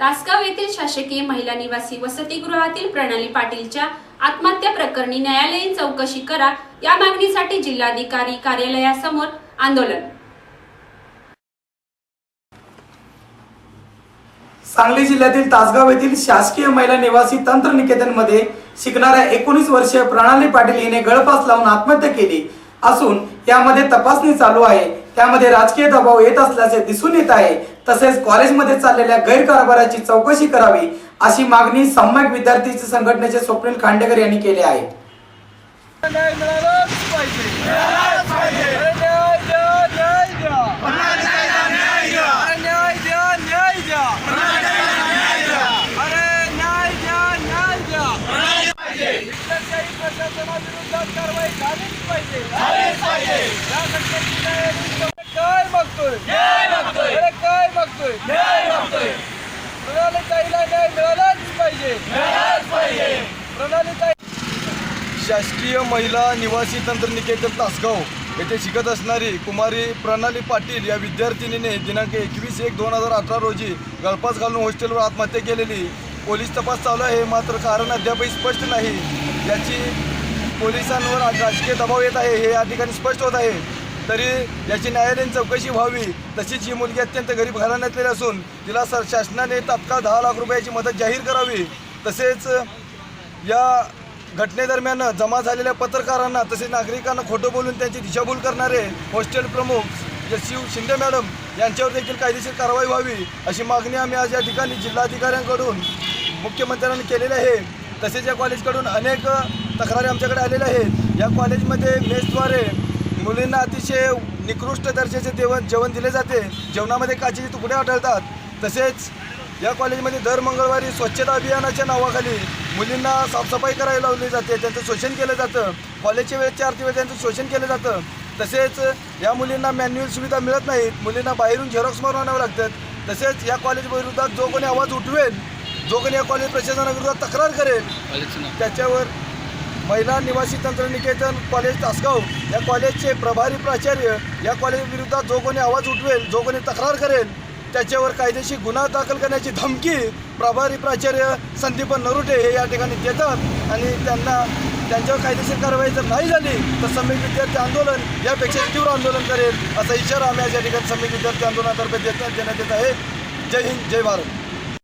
तासगाव येथील शासकीय महिला निवासी वसतिगृहातील प्रणाली पाटीलच्या आत्महत्या प्रकरणी न्यायालयीन चौकशी करा या मागणीसाठी जिल्हाधिकारी कार्यालयासमोर आंदोलन. सांगली जिल्ह्यातील तासगाव येथील शासकीय महिला निवासी तंत्र निकेतनमध्ये शिकणाऱ्या एकोणीस वर्षीय प्रणाली पाटील हिने गळफास लावून आत्महत्या केली असून यामध्ये तपासणी चालू आहे. त्यामध्ये राजकीय दबाव येत असल्याचे दिसून येत आहे. तसेच कॉलेजमध्ये चाललेल्या गैरकारभाराची चौकशी करावी अशी मागणी सम्यक विद्यार्थी संघटनेचे स्वप्नील खांडेकर यांनी केली आहे कारवाई झालीच पाहिजे काय बघतोय काय मागतोय प्रणालीताईला न्याय मिळालाच पाहिजे. प्रणालीताई शासकीय महिला निवासी तंत्रनिकेतन तासगाव येथे शिकत असणारी कुमारी प्रणाली पाटील या विद्यार्थिनीने दिनांक एकवीस एक दोन हजार अठरा रोजी गळफास घालून हॉस्टेलवर आत्महत्या केलेली. पोलीस तपास चालू आहे मात्र कारण अद्यापही स्पष्ट नाही. याची पोलिसांवर आज राजकीय दबाव येत आहे हे या ठिकाणी स्पष्ट होत आहे. तरी याची न्यायालयीन चौकशी व्हावी. तशीच ही मुलगी अत्यंत गरीब घराण्यातली असून तिला सर शासनाने तात्काळ दहा लाख रुपयाची मदत जाहीर करावी. तसेच या घटनेदरम्यान जमा झालेल्या पत्रकारांना तसेच नागरिकांना खोटं बोलून त्यांची दिशाभूल करणारे हॉस्टेल प्रमुख जे शिव शिंदे मॅडम यांच्यावर देखील कायदेशीर कारवाई व्हावी अशी मागणी आम्ही आज या ठिकाणी जिल्हाधिकाऱ्यांकडून मुख्यमंत्र्यांनी केलेली आहे. तसेच या कॉलेजकडून अनेक तक्रारी आमच्याकडे आलेल्या आहेत. या कॉलेजमध्ये मेसद्वारे मुलींना अतिशय निकृष्ट दर्जाचे जेवण जेवण दिले जाते. जेवणामध्ये काचेचे तुकडे आढळतात. तसेच या कॉलेजमध्ये दर मंगळवारी स्वच्छता अभियानाच्या नावाखाली मुलींना साफसफाई करायला लावली जाते. त्यांचं शोषण केलं जातं. कॉलेजच्या वेळेच्या आरती वेळेस त्यांचं शोषण केलं जातं. तसेच या मुलींना मॅन्युअल सुविधा मिळत नाहीत. मुलींना बाहेरून झेरॉक्स मारून आणावं लागतात तसेच या कॉलेज विरोधात जो कोणी आवाज उठवेल जो कोणी या कॉलेज प्रशासनाविरोधात तक्रार करेल त्याच्यावर महिला निवासी तंत्रनिकेतन कॉलेज तासगाव. या कॉलेजचे प्रभारी प्राचार्य या कॉलेज जो कोणी आवाज उठवेल जो कोणी तक्रार करेल त्याच्यावर कायदेशीर गुन्हा दाखल करण्याची धमकी प्रभारी प्राचार्य संदीप नरुटे हे या ठिकाणी देतात. आणि त्यांना त्यांच्यावर कायदेशीर कारवाई जर नाही झाली तर संमित विद्यार्थी आंदोलन यापेक्षा तीव्र आंदोलन करेल असा इशारा आम्ही आज या ठिकाणी संमित विद्यार्थी आंदोलनातर्फे देत देण्यात येत आहे. जय हिंद जय भारत.